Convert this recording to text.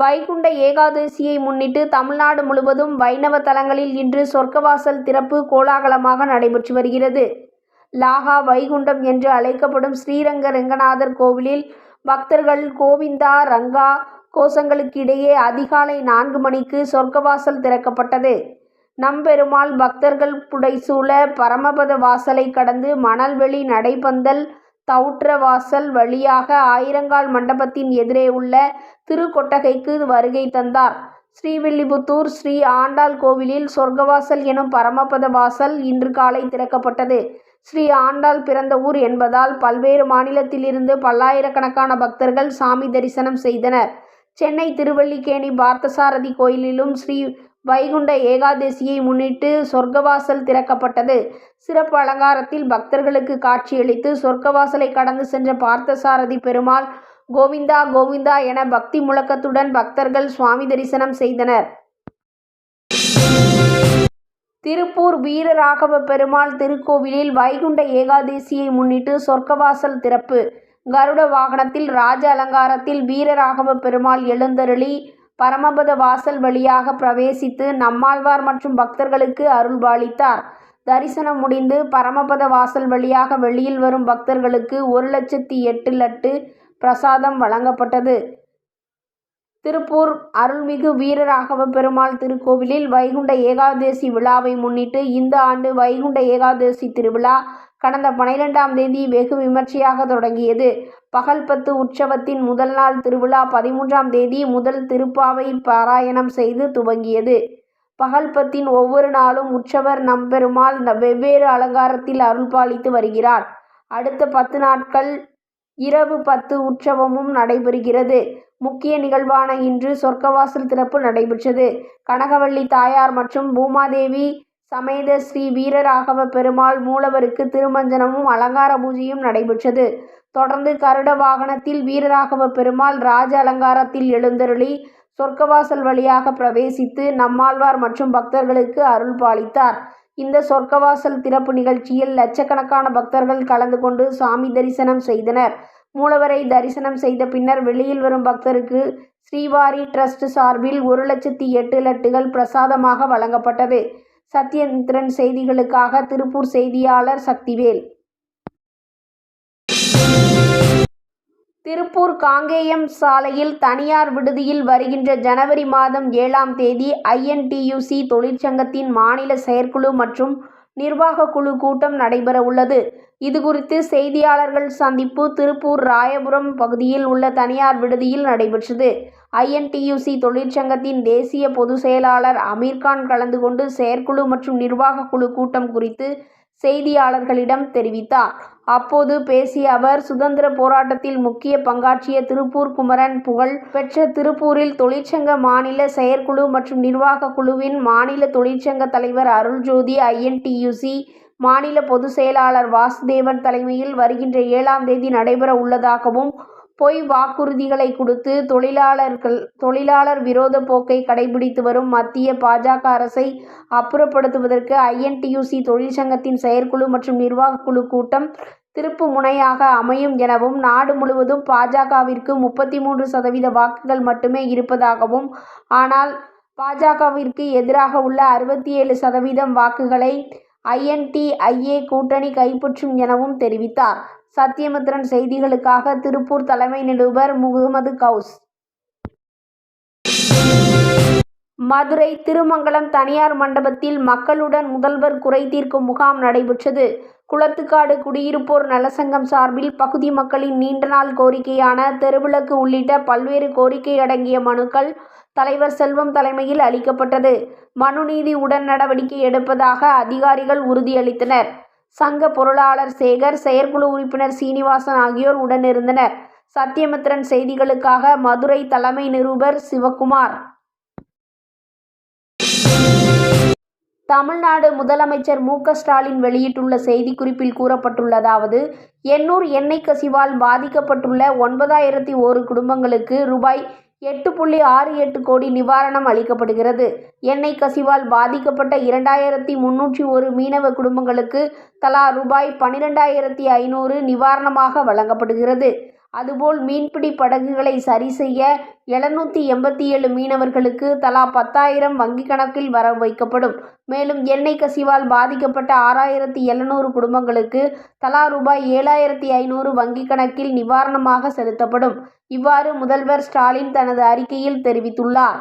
வைகுண்ட ஏகாதசியை முன்னிட்டு தமிழ்நாடு முழுவதும் வைணவ தலங்களில் இன்று சொர்க்கவாசல் திறப்பு கோலாகலமாக நடைபெற்று வருகிறது. லாகா வைகுண்டம் என்று அழைக்கப்படும் ஸ்ரீரங்க ரெங்கநாதர் கோவிலில் பக்தர்கள் கோவிந்தா ரங்கா கோஷங்களுக்கிடையே அதிகாலை நான்கு மணிக்கு சொர்க்கவாசல் திறக்கப்பட்டது. நம்பெருமாள் பக்தர்கள் புடைசூழ பரமபத வாசலை கடந்து மணல்வெளி நடைபந்தல் தவுற்ற வாசல் வழியாக ஆயிரங்கால் மண்டபத்தின் எதிரே உள்ள திருக்கொட்டகைக்கு வருகை தந்தார். ஸ்ரீவில்லிபுத்தூர் ஸ்ரீ ஆண்டாள் கோவிலில் சொர்க்கவாசல் எனும் பரமபத வாசல் இன்று காலை திறக்கப்பட்டது. ஸ்ரீ ஆண்டாள் பிறந்த ஊர் என்பதால் பல்வேறு மாநிலத்திலிருந்து பல்லாயிரக்கணக்கான பக்தர்கள் சாமி தரிசனம் செய்தனர். சென்னை திருவல்லிக்கேணி பார்த்தசாரதி கோயிலிலும் ஸ்ரீ வைகுண்ட ஏகாதசியை முன்னிட்டு சொர்க்கவாசல் திறக்கப்பட்டது. சிறப்பு அலங்காரத்தில் பக்தர்களுக்கு காட்சியளித்து சொர்க்கவாசலை கடந்து சென்ற பார்த்தசாரதி பெருமாள் கோவிந்தா கோவிந்தா என பக்தி முழக்கத்துடன் பக்தர்கள் சுவாமி தரிசனம் செய்தனர். திருப்பூர் வீரராகவ பெருமாள் திருக்கோவிலில் வைகுண்ட ஏகாதசியை முன்னிட்டு சொர்க்கவாசல் திறப்பு. கருட வாகனத்தில் ராஜ அலங்காரத்தில் வீரராகவ பெருமாள் எழுந்தருளி பரமபத வாசல் வழியாக பிரவேசித்து நம்மாழ்வார் மற்றும் பக்தர்களுக்கு அருள்பாலித்தார் தரிசனம் முடிந்து பரமபத வாசல் வழியாக வெளியில் வரும் பக்தர்களுக்கு ஒரு லட்சத்தி எட்டு லட்டு பிரசாதம் வழங்கப்பட்டது. திருப்பூர் அருள்மிகு வீரராகவ பெருமாள் திருக்கோவிலில் வைகுண்ட ஏகாதசி விழாவை முன்னிட்டு இந்த ஆண்டு வைகுண்ட ஏகாதசி திருவிழா கடந்த பனிரெண்டாம் தேதி வெகு விமர்சையாக தொடங்கியது. பகல் பத்து உற்சவத்தின் முதல் நாள் திருவிழா பதிமூன்றாம் தேதி முதல் திருப்பாவை பாராயணம் செய்து துவங்கியது. பகல் பத்தின் ஒவ்வொரு நாளும் உற்சவர் நம்பெருமாள் வெவ்வேறு அலங்காரத்தில் அருள்பாலித்து வருகிறார். அடுத்த பத்து நாட்கள் இரவு பத்து உற்சவமும் நடைபெறுகிறது. முக்கிய நிகழ்வான இன்று சொர்க்கவாசல் திறப்பு நடைபெற்றது. கனகவள்ளி தாயார் மற்றும் பூமாதேவி சமேத ஸ்ரீ வீரராகவ பெருமாள் மூலவருக்கு திருமஞ்சனமும் அலங்கார பூஜையும் நடைபெற்றது. தொடர்ந்து கருட வாகனத்தில் வீரராகவ பெருமாள் ராஜ அலங்காரத்தில் எழுந்தருளி சொர்க்கவாசல் வழியாக பிரவேசித்து நம்மாழ்வார் மற்றும் பக்தர்களுக்கு அருள் பாலித்தார். இந்த சொர்க்கவாசல் திறப்பு நிகழ்ச்சியில் லட்சக்கணக்கான பக்தர்கள் கலந்து கொண்டு சாமி தரிசனம் செய்தனர். மூலவரை தரிசனம் செய்த பின்னர் வெளியில் வரும் பக்தருக்கு ஸ்ரீவாரி ட்ரஸ்ட் சார்பில் ஒரு லட்சத்தி எட்டு லட்டுகள் பிரசாதமாக வழங்கப்பட்டது. சத்யேந்திரன் செய்திகளுக்காக திருப்பூர் செய்தியாளர் சக்திவேல். திருப்பூர் காங்கேயம் சாலையில் தனியார் விடுதியில் வருகின்ற ஜனவரி மாதம் ஏழாம் தேதி ஐஎன்டியூசி தொழிற்சங்கத்தின் மாநில செயற்குழு மற்றும் நிர்வாக குழு கூட்டம் நடைபெற உள்ளது இதுகுறித்து செய்தியாளர்கள் சந்திப்பு திருப்பூர் ராயபுரம் பகுதியில் உள்ள தனியார் விடுதியில் நடைபெற்றது. ஐஎன்டியூசி தொழிற்சங்கத்தின் தேசிய பொதுச் செயலாளர் அமீர்கான் கலந்து கொண்டு செயற்குழு மற்றும் நிர்வாக குழு கூட்டம் குறித்து செய்தியாளர்களிடம் தெரிவித்தார். அப்போது பேசிய அவர் சுதந்திர போராட்டத்தில் முக்கிய பங்காற்றிய திருப்பூர் குமரன் புகழ் பெற்ற திருப்பூரில் தொழிற்சங்க மாநில செயற்குழு மற்றும் நிர்வாக குழுவின் மாநில தொழிற்சங்க தலைவர் அருள்ஜோதி ஐஎன்டியூசி மாநில பொதுச் செயலாளர் வாசுதேவன் தலைமையில் வருகின்ற ஏழாம் தேதி நடைபெற உள்ளதாகவும் பொய் வாக்குறுதிகளை கொடுத்து தொழிலாளர்கள் தொழிலாளர் விரோத போக்கை கடைபிடித்து வரும் மத்திய பாஜக அரசை அப்புறப்படுத்துவதற்கு ஐஎன்டியூசி தொழிற்சங்கத்தின் செயற்குழு மற்றும் நிர்வாகக்குழு கூட்டம் திருப்பு முனையாக அமையும் எனவும் நாடு முழுவதும் பாஜகவிற்கு முப்பத்தி மூன்று சதவீத வாக்குகள் மட்டுமே இருப்பதாகவும் ஆனால் பாஜகவிற்கு எதிராக உள்ள அறுபத்தி ஏழு சதவீதம் வாக்குகளை ஐஎன்டிஐஏ கூட்டணி கைப்பற்றும் எனவும் தெரிவித்தார். சத்தியமுத்திரன் செய்திகளுக்காக திருப்பூர் தலைமை நிருபர் முகமது கவுஸ். மதுரை திருமங்கலம் தனியார் மண்டபத்தில் மக்களுடன் முதல்வர் குறை தீர்க்கும் முகாம் நடைபெற்றது. குளத்துக்காடு குடியிருப்போர் நலசங்கம் சார்பில் பகுதி மக்களின் நீண்ட நாள் கோரிக்கையான தெருவிளக்கு உள்ளிட்ட பல்வேறு கோரிக்கை அடங்கிய மனுக்கள் தலைவர் செல்வம் தலைமையில் அளிக்கப்பட்டது. மனுநீதி உடன் நடவடிக்கை எடுப்பதாக அதிகாரிகள் உறுதியளித்தனர். சங்க பொருளாளர் சேகர் செயற்குழு உறுப்பினர் சீனிவாசன் ஆகியோர் உடனிருந்தனர். சத்தியமித்ரன் செய்திகளுக்காக மதுரை தலைமை நிருபர் சிவக்குமார் தமிழ்நாடு முதலமைச்சர் மு. ஸ்டாலின் வெளியிட்டுள்ள செய்திக்குறிப்பில் கூறப்பட்டுள்ளதாவது எண்ணூர் எண்ணெய் கசிவால் பாதிக்கப்பட்டுள்ள ஒன்பதாயிரத்தி ஓரு குடும்பங்களுக்கு ரூபாய் எட்டு புள்ளி ஆறு எட்டு கோடி நிவாரணம் அளிக்கப்படுகிறது. எண்ணெய் கசிவால் பாதிக்கப்பட்ட இரண்டாயிரத்தி முன்னூற்றி ஒரு மீனவ குடும்பங்களுக்கு தலா ரூபாய் பன்னிரெண்டாயிரத்தி ஐநூறு நிவாரணமாக வழங்கப்படுகிறது. அதுபோல் மீன்பிடி படகுகளை சரி செய்ய எழுநூற்றி எண்பத்தி ஏழு மீனவர்களுக்கு தலா பத்தாயிரம் வங்கிக் கணக்கில் வரவு வைக்கப்படும். மேலும் எண்ணெய் கசிவால் பாதிக்கப்பட்ட ஆறாயிரத்தி எழுநூறு குடும்பங்களுக்கு தலா ரூபாய் ஏழாயிரத்தி ஐநூறு வங்கிக் கணக்கில் நிவாரணமாக செலுத்தப்படும். இவ்வாறு முதல்வர் ஸ்டாலின் தனது அறிக்கையில் தெரிவித்துள்ளார்.